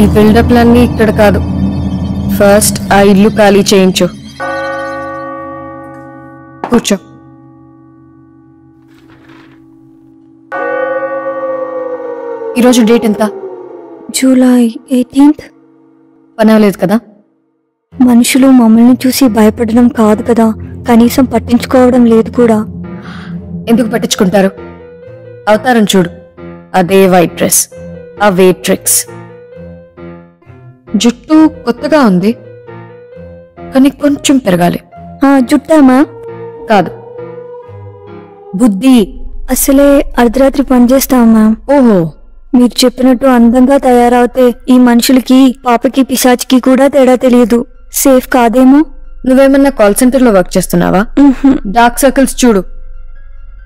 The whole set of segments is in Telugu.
ఈ బిల్డప్లన్నీ ఇక్కడ కాదు. ఫస్ట్ ఆ ఇల్లు ఖాళీ చేయించు. కూర్చో. ఈరోజు డేట్ ఎంత? July eighteenth. పని అవ్వలేదు కదా? మనుషులు మమ్మల్ని చూసి భయపడడం కాదు కదా. కనీసం పట్టించుకోవడం లేదు కూడా. ఎందుకు పట్టించుకుంటారు? అవతారం చూడు. అదే వైట్ డ్రెస్. అవే ట్రిక్స్ జుట్టు కొత్తగా ఉంది కానీ కొంచెం పెరగాలి. ఆ, జుట్టా మ్యామ్ కాదు. బుద్ధి అసలే అర్ధరాత్రి పనిచేస్తాం మ్యామ్ ఓహో. మీరు చెప్పినట్టు అందంగా తయారవుతే ఈ మనుషులకి పాపకి పిశాచికి కూడా తేడా తెలియదు. సేఫ్ కాదేమో? నువ్వేమన్నా కాల్ సెంటర్లో వర్క్ చేస్తున్నావా. డార్క్ సర్కిల్స్ చూడు.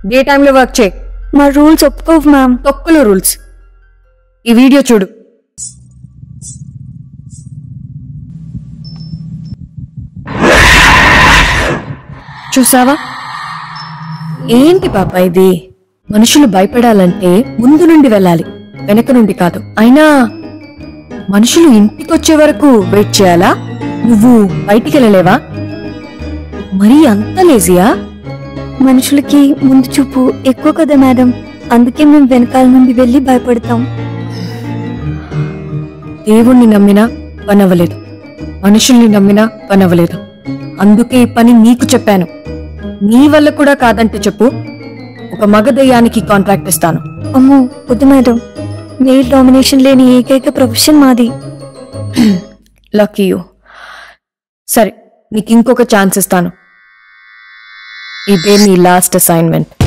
డే టైంలో వర్క్ చేయి. మా రూల్స్ ఒప్పుకోవు మ్యామ్. తొక్కులు రూల్స్. ఈ వీడియో చూడు. చూసావా? ఏంటి పాప ఇది? మనుషులు భయపడాలంటే ముందు నుండి వెళ్ళాలి వెనక నుండి కాదు. అయినా మనుషులు ఇంటికొచ్చే వరకు వెయిట్ చేయాలా? నువ్వు బయటికి వెళ్ళలేవా? మరీ అంత లేజియా? మనుషులకి ముందు చూపు ఎక్కువ కదా మేడం. అందుకే మేము వెనకాల నుండి వెళ్ళి భయపడతాం. దేవుణ్ణి నమ్మినా పనవ్వలేదు. మనుషుల్ని నమ్మినా పనవ్వలేదు. అందుకే ఈ పని నీకు చెప్పాను. నీ వల్ల కూడా కాదంటే చెప్పు. ఒక మగ దయ్యానికి కాంట్రాక్ట్ ఇస్తాను. అమ్మో వద్దు మేడం. మెయిల్ డామినేషన్ లేని ఏకైక ప్రొఫెషన్ మాది. లక్కీ యూ సరే నీకు ఇంకొక ఛాన్స్ ఇస్తాను. ఇదే నీ లాస్ట్ అసైన్మెంట్